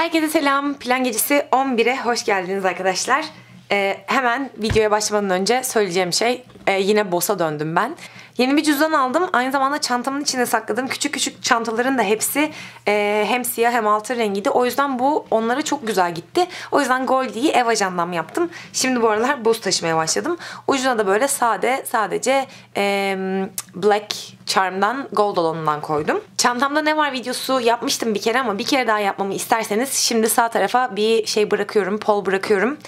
Herkese selam. Plan gecesi 11'e hoş geldiniz arkadaşlar. Ee, hemen videoya başlamadan önce söyleyeceğim şey e, yine Boss'a döndüm ben. Yeni bir cüzdan aldım. Aynı zamanda çantamın içinde sakladığım küçük küçük çantaların da hepsi e, hem siyah hem altın rengiydi. O yüzden bu onlara çok güzel gitti. O yüzden Goldie'yi ev ajandam yaptım. Şimdi bu aralar Boss taşımaya başladım. Ucuna da böyle sade sadece e, Black Charm'dan Gold olanından koydum. Çantamda ne var videosu yapmıştım bir kere ama bir kere daha yapmamı isterseniz şimdi sağ tarafa bir şey bırakıyorum, pol bırakıyorum.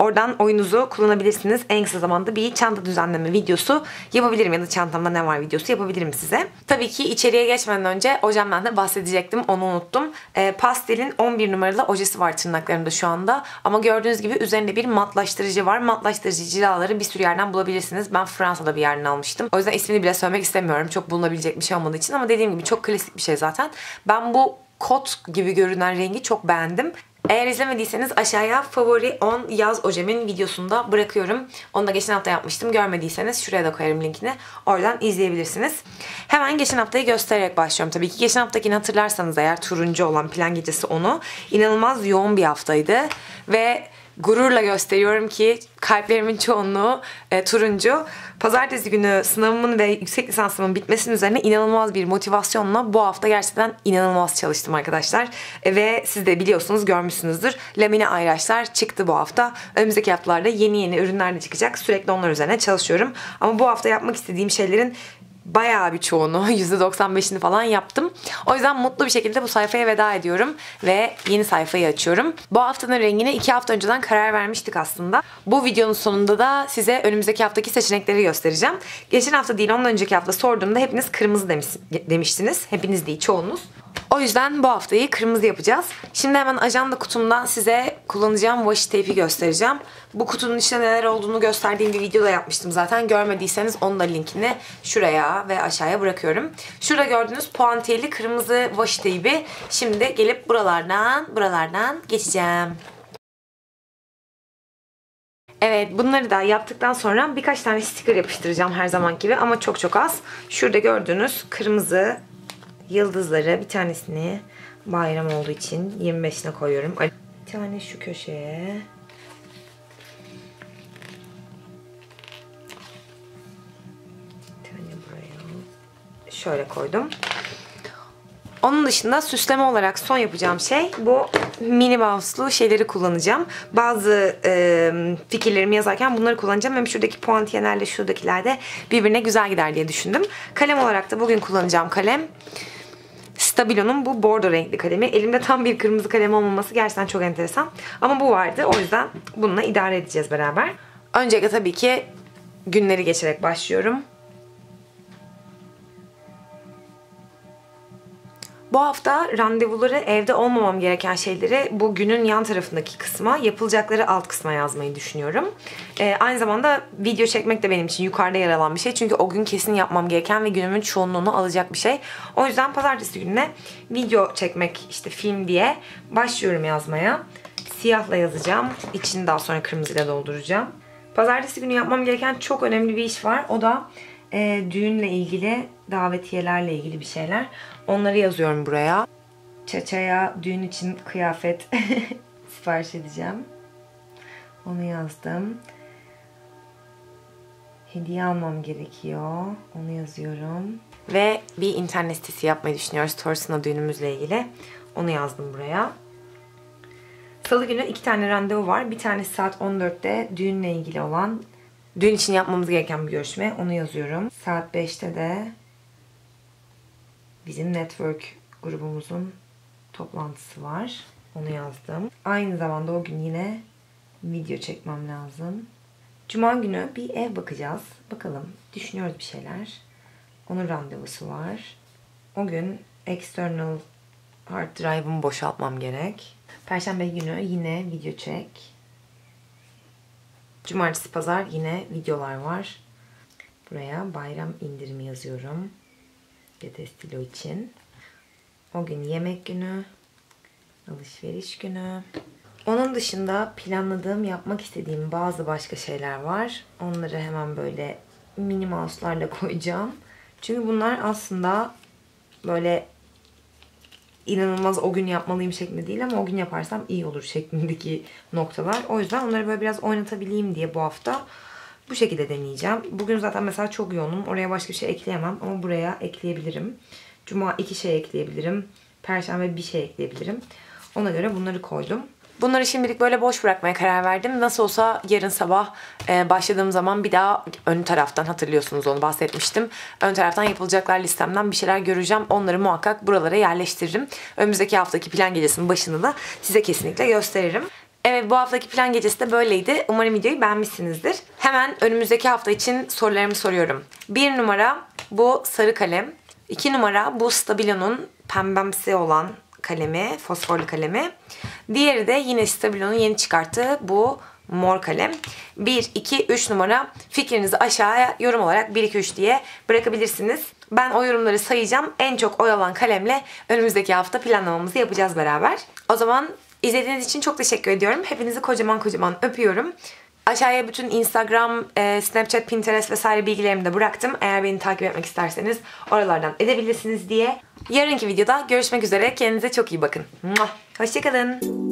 Oradan oyunuzu kullanabilirsiniz. En kısa zamanda bir çanta düzenleme videosu yapabilirim ya da çantamda ne var videosu yapabilirim size. Tabii ki içeriye geçmeden önce ojemden de bahsedecektim. Onu unuttum. E, pastelin 11 numaralı ojesi var tırnaklarımda şu anda. Ama gördüğünüz gibi üzerinde bir matlaştırıcı var. Matlaştırıcı cilaları bir sürü yerden bulabilirsiniz. Ben Fransa'da bir yerden almıştım. O yüzden ismini bile söylemek istemiyorum. Çok bulunabilecek bir şey olmadığı için ama dediğim gibi çok klasik bir şey zaten. Ben bu kot gibi görünen rengi çok beğendim. Eğer izlemediyseniz aşağıya favori 10 yaz ojemin videosunda bırakıyorum. Onu da geçen hafta yapmıştım. Görmediyseniz şuraya da koyarım linkini. Oradan izleyebilirsiniz. Hemen geçen haftayı göstererek başlıyorum. Tabii ki geçen haftakini hatırlarsanız eğer turuncu olan plan gecesi onu. inanılmaz yoğun bir haftaydı. Ve gururla gösteriyorum ki kalplerimin çoğunluğu e, turuncu. Pazartesi günü sınavımın ve yüksek lisansımın bitmesinin üzerine inanılmaz bir motivasyonla bu hafta gerçekten inanılmaz çalıştım arkadaşlar. E, ve siz de biliyorsunuz görmüşsünüzdür. Lamine ayraçlar çıktı bu hafta. Önümüzdeki haftalarda yeni yeni ürünler de çıkacak. Sürekli onlar üzerine çalışıyorum. Ama bu hafta yapmak istediğim şeylerin bayağı bir çoğunu %95'ini falan yaptım. O yüzden mutlu bir şekilde bu sayfaya veda ediyorum ve yeni sayfayı açıyorum. Bu haftanın rengine iki hafta önceden karar vermiştik aslında. Bu videonun sonunda da size önümüzdeki haftaki seçenekleri göstereceğim. Geçen hafta değil ondan önceki hafta sorduğumda hepiniz kırmızı demiş, demiştiniz. Hepiniz değil çoğunuz. O yüzden bu haftayı kırmızı yapacağız. Şimdi hemen ajanda kutumdan size kullanacağım washi tape'i göstereceğim. Bu kutunun içinde neler olduğunu gösterdiğim bir video da yapmıştım zaten. Görmediyseniz onun da linkini şuraya ve aşağıya bırakıyorum. Şurada gördüğünüz puantiyeli kırmızı washi tape'i. Şimdi gelip buralardan, buralardan geçeceğim. Evet bunları da yaptıktan sonra birkaç tane sticker yapıştıracağım her zaman gibi ama çok çok az. Şurada gördüğünüz kırmızı yıldızları bir tanesini bayram olduğu için 25'ine koyuyorum. Bir tane şu köşeye. Bir tane buraya. Şöyle koydum. Onun dışında süsleme olarak son yapacağım şey bu mini mouse'lu şeyleri kullanacağım. Bazı e, fikirlerimi yazarken bunları kullanacağım. Hem şuradaki puantiyenerle şuradakiler de birbirine güzel gider diye düşündüm. Kalem olarak da bugün kullanacağım kalem. Stabilo'nun bu bordo renkli kalemi. Elimde tam bir kırmızı kalem olmaması gerçekten çok enteresan. Ama bu vardı. O yüzden bununla idare edeceğiz beraber. Öncelikle tabii ki günleri geçerek başlıyorum. Bu hafta randevuları evde olmamam gereken şeyleri bu günün yan tarafındaki kısma, yapılacakları alt kısma yazmayı düşünüyorum. Ee, aynı zamanda video çekmek de benim için yukarıda yer alan bir şey. Çünkü o gün kesin yapmam gereken ve günümün çoğunluğunu alacak bir şey. O yüzden pazartesi gününe video çekmek işte film diye başlıyorum yazmaya. Siyahla yazacağım. İçini daha sonra kırmızıyla dolduracağım. Pazartesi günü yapmam gereken çok önemli bir iş var. O da e, düğünle ilgili, davetiyelerle ilgili bir şeyler. Onları yazıyorum buraya. Çaça'ya düğün için kıyafet sipariş edeceğim. Onu yazdım. Hediye almam gerekiyor. Onu yazıyorum. Ve bir internet sitesi yapmayı düşünüyoruz. Torsi'na düğünümüzle ilgili. Onu yazdım buraya. Salı günü iki tane randevu var. Bir tanesi saat 14'te düğünle ilgili olan düğün için yapmamız gereken bir görüşme. Onu yazıyorum. Saat 5'te de bizim network grubumuzun toplantısı var. Onu yazdım. Aynı zamanda o gün yine video çekmem lazım. Cuma günü bir ev bakacağız. Bakalım düşünüyoruz bir şeyler. Onun randevusu var. O gün external hard drive'ımı boşaltmam gerek. Perşembe günü yine video çek. Cumartesi pazar yine videolar var. Buraya bayram indirimi yazıyorum. Detestilo için. O gün yemek günü. Alışveriş günü. Onun dışında planladığım, yapmak istediğim bazı başka şeyler var. Onları hemen böyle mini mouse'larla koyacağım. Çünkü bunlar aslında böyle inanılmaz o gün yapmalıyım şeklinde değil ama o gün yaparsam iyi olur şeklindeki noktalar. O yüzden onları böyle biraz oynatabileyim diye bu hafta bu şekilde deneyeceğim. Bugün zaten mesela çok yoğunum. Oraya başka bir şey ekleyemem ama buraya ekleyebilirim. Cuma iki şey ekleyebilirim. Perşembe bir şey ekleyebilirim. Ona göre bunları koydum. Bunları şimdilik böyle boş bırakmaya karar verdim. Nasıl olsa yarın sabah e, başladığım zaman bir daha ön taraftan hatırlıyorsunuz onu bahsetmiştim. Ön taraftan yapılacaklar listemden bir şeyler göreceğim. Onları muhakkak buralara yerleştiririm. Önümüzdeki haftaki plan gecesinin başını da size kesinlikle gösteririm. Evet bu haftaki plan gecesi de böyleydi. Umarım videoyu beğenmişsinizdir. Hemen önümüzdeki hafta için sorularımı soruyorum. Bir numara bu sarı kalem. İki numara bu Stabilo'nun pembemsi olan kalemi, fosforlu kalemi. Diğeri de yine Stabilo'nun yeni çıkarttığı bu mor kalem. 1, 2, 3 numara fikrinizi aşağıya yorum olarak 1, 2, 3 diye bırakabilirsiniz. Ben o yorumları sayacağım. En çok oy alan kalemle önümüzdeki hafta planlamamızı yapacağız beraber. O zaman izlediğiniz için çok teşekkür ediyorum. Hepinizi kocaman kocaman öpüyorum. Aşağıya bütün Instagram, e, Snapchat, Pinterest vesaire bilgilerimi de bıraktım. Eğer beni takip etmek isterseniz oralardan edebilirsiniz diye. Yarınki videoda görüşmek üzere. Kendinize çok iyi bakın. Hoşçakalın.